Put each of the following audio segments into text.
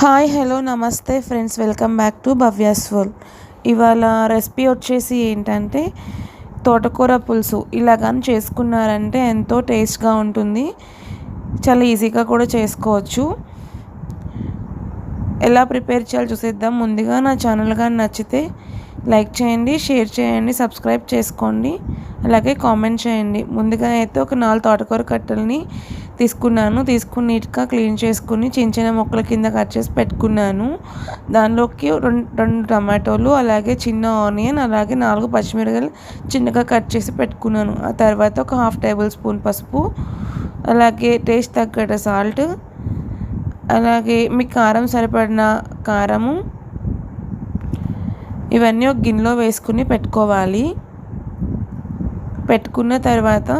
Hi hello నమస్తే friends. Welcome back to Bhavya's world ఇవాళ recipe వచ్చేసి ఏంటంటే తోటకూర పులుసు. ఇలా కానీ చేసుకున్నారంటే ఎంతో టేస్ట్గా ఉంటుంది. చాలా ఈజీగా కూడా చేసుకోవచ్చు. ఎలా ప్రిపేర్ చేయాలో చూసేద్దాం. ముందుగా నా ఛానల్ కానీ నచ్చితే లైక్ చేయండి షేర్ చేయండి సబ్స్క్రైబ్ చేసుకోండి. అలాగే కామెంట్ చేయండి. ముందుగా అయితే ఒక నాలుగు తోటకూర కట్టెలని తీసుకున్నాను తీసుకుని నీట్గా క్లీన్ చేసుకుని చిన్న చిన్న మొక్కల కింద కట్ చేసి పెట్టుకున్నాను. దానిలోకి రెండు రెండు టమాటోలు అలాగే చిన్న ఆనియన్ అలాగే నాలుగు పచ్చిమిరకాయలు చిన్నగా కట్ చేసి పెట్టుకున్నాను. ఆ తర్వాత ఒక హాఫ్ టేబుల్ స్పూన్ పసుపు అలాగే టేస్ట్ తగ్గట్టు సాల్ట్ అలాగే మీ కారం సరిపడిన కారము ఇవన్నీ ఒక గిన్నెలో వేసుకుని పెట్టుకోవాలి. పెట్టుకున్న తర్వాత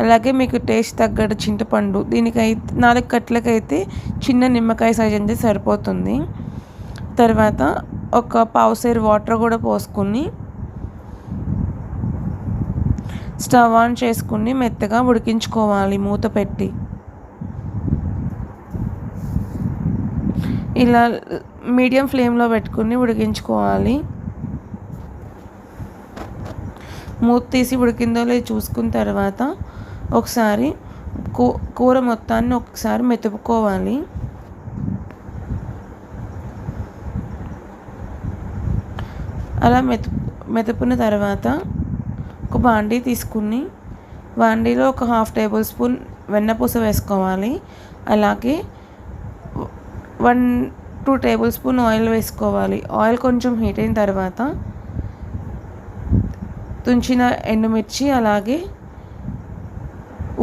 అలాగే మీకు టేస్ట్ తగ్గట్టు చింతపండు దీనికైతే నాలుగు కట్లకైతే చిన్న నిమ్మకాయ సైజ్ అంతే సరిపోతుంది. తర్వాత ఒక పావుసేరు వాటర్ కూడా పోసుకుని స్టవ్ ఆన్ చేసుకుని మెత్తగా ఉడికించుకోవాలి మూత పెట్టి. ఇలా మీడియం ఫ్లేమ్లో పెట్టుకుని ఉడికించుకోవాలి. మూత తీసి ఉడికిందో లేదో చూసుకున్న తర్వాత ఒకసారి కూ కూర మొత్తాన్ని ఒకసారి మెతుపుకోవాలి అలా మెతు మెతుపున్న తర్వాత ఒక బాండీ తీసుకుని బాండీలో ఒక హాఫ్ టేబుల్ స్పూన్ వెన్నపూస వేసుకోవాలి. అలాగే one two tablespoon oil వేసుకోవాలి. ఆయిల్ కొంచెం హీట్ అయిన తర్వాత తుంచిన ఎండుమిర్చి అలాగే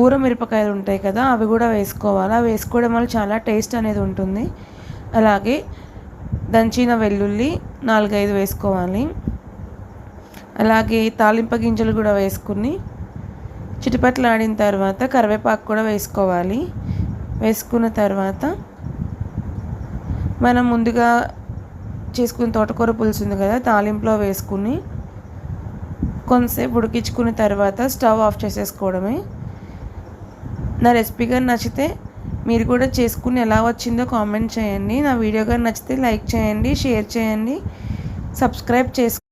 ఊర మిరపకాయలు ఉంటాయి కదా అవి కూడా వేసుకోవాలి. అవి వేసుకోవడం వల్ల చాలా టేస్ట్ అనేది ఉంటుంది. అలాగే దంచిన వెల్లుల్లి నాలుగైదు వేసుకోవాలి. అలాగే తాలింప గింజలు కూడా వేసుకుని చిటిపట్లు ఆడిన తర్వాత కరివేపాకు కూడా వేసుకోవాలి. వేసుకున్న తర్వాత మనం ముందుగా చేసుకున్న తోటకూర పులుసు ఉంది కదా తాలింపులో వేసుకుని కొంతసేపు ఉడికించుకున్న తర్వాత స్టవ్ ఆఫ్ చేసేసుకోవడమే. నా రెసిపీ కానీ నచ్చితే మీరు కూడా చేసుకుని ఎలా వచ్చిందో కామెంట్ చేయండి. నా వీడియో కానీ నచ్చితే లైక్ చేయండి షేర్ చేయండి సబ్స్క్రైబ్ చేసుకో